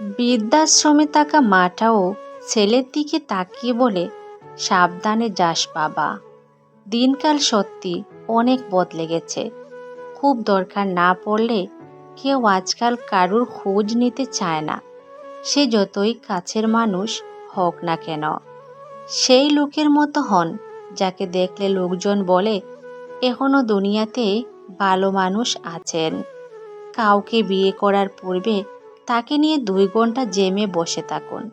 বৃদ্ধাশ্রমে থাকা মাটাও ছেলের দিকে তাকিয়ে বলে, সাবধানে যাস বাবা। দিনকাল সত্যি অনেক বদলে গেছে। খুব দরকার না পড়লে কেউ আজকাল কারুর খোঁজ নিতে চায় না। সে যতই কাছের মানুষ হোক না কেন। সেই লোকের মতো হন যাকে দেখলে লোকজন বলে, এখনও দুনিয়াতে ভালো মানুষ আছেন। কাউকে বিয়ে করার পূর্বে তাকে নিয়ে দুই ঘণ্টা জেমে বসে থাকুন।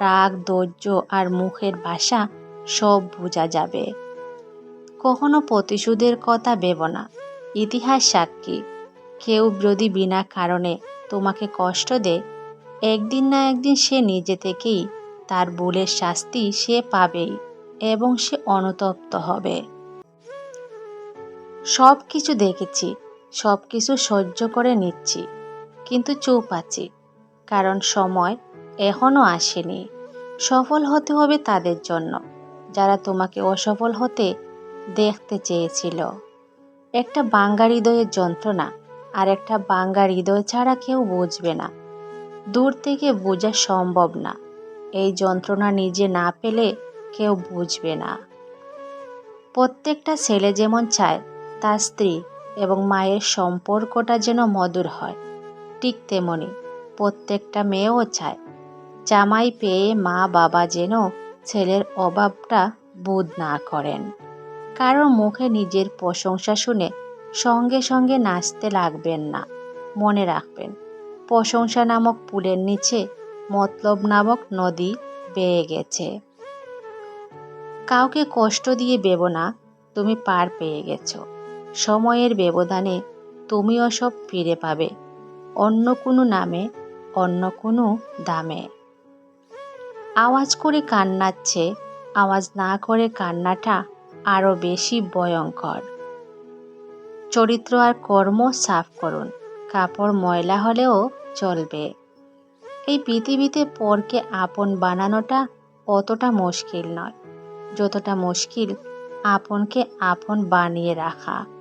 রাগ, ধৈর্য আর মুখের ভাষা সব বোঝা যাবে। কখনো প্রতিশোধের কথা ভেব না। ইতিহাস সাক্ষী। কেউ যদি বিনা কারণে তোমাকে কষ্ট দেয়। একদিন না একদিন সে নিজে থেকেই তার ভুলের শাস্তি সে পাবেই এবং সে অনুতপ্ত হবে। সব কিছু দেখেছি সব কিছু সহ্য করে নিচ্ছি। কিন্তু চুপ আছি কারণ সময় এখনও আসেনি। সফল হতে হবে তাদের জন্য, যারা তোমাকে অসফল হতে দেখতে চেয়েছিল। একটা বাঙ্গা হৃদয়ের যন্ত্রণা, আর একটা বাঙ্গা হৃদয় ছাড়া কেউ বুঝবে না। দূর থেকে বোঝা সম্ভব না, এই যন্ত্রণা নিজে না পেলে কেউ বুঝবে না। প্রত্যেকটা ছেলে যেমন চায়, তার স্ত্রী এবং মায়ের সম্পর্কটা যেন মধুর হয়। ঠিক তেমনি প্রত্যেকটা মেয়েও চায়। জামাই পেয়ে মা বাবা যেন ছেলের অভাবটা বোধ না করেন। কারও মুখে নিজের প্রশংসা শুনে সঙ্গে সঙ্গে নাচতে লাগবেন না। মনে রাখবেন, প্রশংসা নামক পুলের নিচে মতলব নামক নদী বেয়ে গেছে। কাউকে কষ্ট দিয়ে বেব না, তুমি পার পেয়ে গেছো। সময়ের ব্যবধানে তুমিও সব ফিরে পাবে। অন্য কোনো নামে, অন্য কোনো দামে। আওয়াজ করে কান্নাচ্ছে, আওয়াজ না করে কান্নাটা আরও বেশি ভয়ঙ্কর। চরিত্র আর কর্ম সাফ করুন, কাপড় ময়লা হলেও চলবে। এই পৃথিবীতে পরকে আপন বানানোটা অতটা মুশকিল নয়, যতটা মুশকিল আপনকে আপন বানিয়ে রাখা।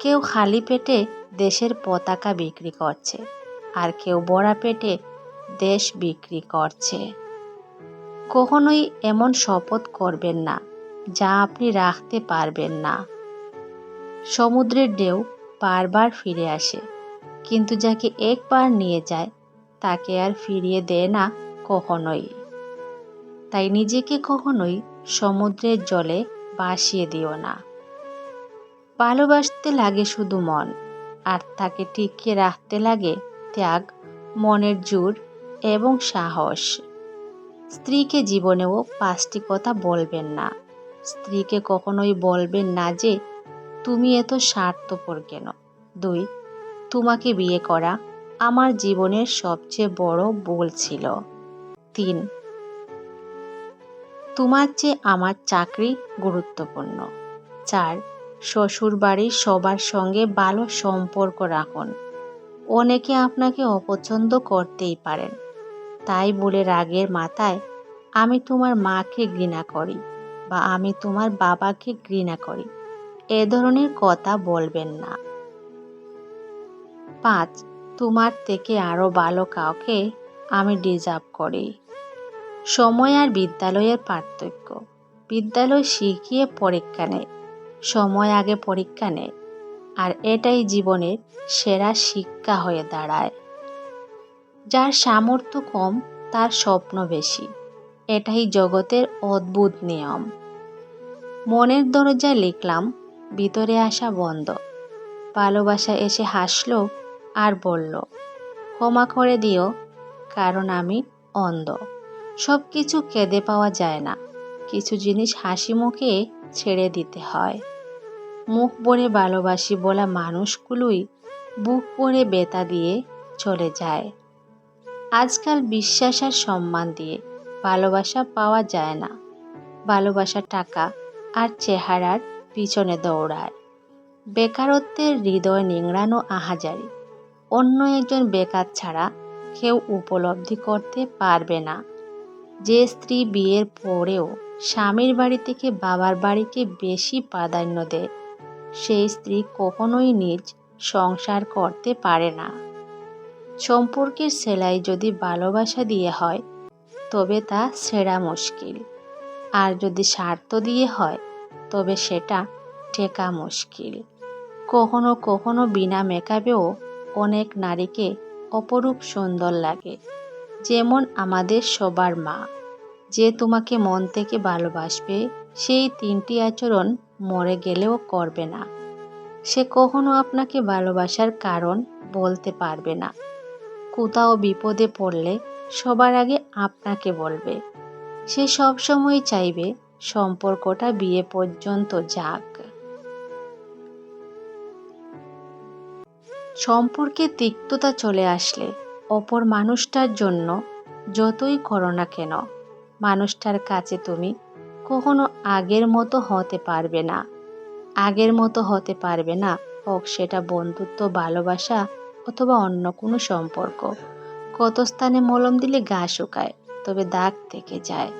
কেউ খালি পেটে দেশের পতাকা বিক্রি করছে, আর কেউ বড়া পেটে দেশ বিক্রি করছে। কখনোই এমন শপথ করবেন না, যা আপনি রাখতে পারবেন না। সমুদ্রের ঢেউ বারবার ফিরে আসে, কিন্তু যাকে একবার নিয়ে যায়, তাকে আর ফিরিয়ে দেয় না কখনোই। তাই নিজেকে কখনোই সমুদ্রের জলে ভাসিয়ে দিও না। ভালোবাসতে লাগে শুধু মন, আর তাকে টিকিয়ে রাখতে লাগে ত্যাগ, মনের জোর এবং সাহস। স্ত্রীকে জীবনেও পাঁচটি কথা বলবেন না। স্ত্রীকে কখনোই বলবেন না যে, তুমি এত স্বার্থপর কেন? দুই, তোমাকে বিয়ে করা আমার জীবনের সবচেয়ে বড় ভুল ছিল। তিন, তোমার চেয়ে আমার চাকরি গুরুত্বপূর্ণ। চার শ্বশুর বাড়ির সবার সঙ্গে ভালো সম্পর্ক রাখুন। অনেকে আপনাকে অপছন্দ করতেই পারেন। তাই বলে রাগের মাথায়, আমি তোমার মাকে ঘৃণা করি বা আমি তোমার বাবাকে ঘৃণা করি। এ ধরনের কথা বলবেন না। পাঁচ, তোমার থেকে আরও ভালো কাউকে আমি ডিজার্ভ করি। সময় আর বিদ্যালয়ের পার্থক্য। বিদ্যালয় শিখিয়ে পরীক্ষা নেয়। সময় আগে পরীক্ষা নেয় আর এটাই জীবনের সেরা শিক্ষা হয়ে দাঁড়ায়। যার সামর্থ্য কম, তার স্বপ্ন বেশি। এটাই জগতের অদ্ভুত নিয়ম। মনের দরজায় লিখলাম, ভিতরে আসা বন্ধ। ভালোবাসা এসে হাসলো আর বলল, ক্ষমা করে দিও, কারণ আমি অন্ধ। সব কিছু কেঁদে পাওয়া যায় না। কিছু জিনিস হাসি মুখে ছেড়ে দিতে হয়। মুখ ভরে ভালোবাসি বলা মানুষগুলোই বুক ভরে বেতা দিয়ে চলে যায়। আজকাল বিশ্বাস আর সম্মান দিয়ে ভালোবাসা পাওয়া যায় না। ভালোবাসা টাকা আর চেহারার পিছনে দৌড়ায়। বেকারত্বের হৃদয় নিংড়ানো আহাজারি। অন্য একজন বেকার ছাড়া কেউ উপলব্ধি করতে পারবে না। যে স্ত্রী বিয়ের পরেও স্বামীর বাড়ি থেকে বাবার বাড়িকে বেশি প্রাধান্য দেয়। সেই স্ত্রী কখনোই নিজ সংসার করতে পারে না। সম্পর্কের সেলাই যদি ভালোবাসা দিয়ে হয়, তবে তা সেরা মুশকিল। আর যদি স্বার্থ দিয়ে হয়, তবে সেটা টেকা মুশকিল। কখনো কখনো বিনা মেকআপেও অনেক নারীকে অপরূপ সুন্দর লাগে, যেমন আমাদের সবার মা। যে তোমাকে মন থেকে ভালোবাসবে, সেই তিনটি আচরণ মরে গেলেও করবে না। সে কখনো আপনাকে ভালোবাসার কারণ বলতে পারবে না। কোথাও বিপদে পড়লে সবার আগে আপনাকে বলবে। সে সবসময় চাইবে সম্পর্কটা বিয়ে পর্যন্ত যাক। সম্পর্কে তিক্ততা চলে আসলে অপর মানুষটার জন্য যতই করো না কেন মানুষটার কাছে তুমি কখনো আগের মতো হতে পারবে না। আগের মতো হতে পারবে না হোক সেটা বন্ধুত্ব, ভালোবাসা অথবা অন্য কোনো সম্পর্ক। কত স্থানে মলম দিলে গা শুকায়, তবে দাগ থেকে যায়।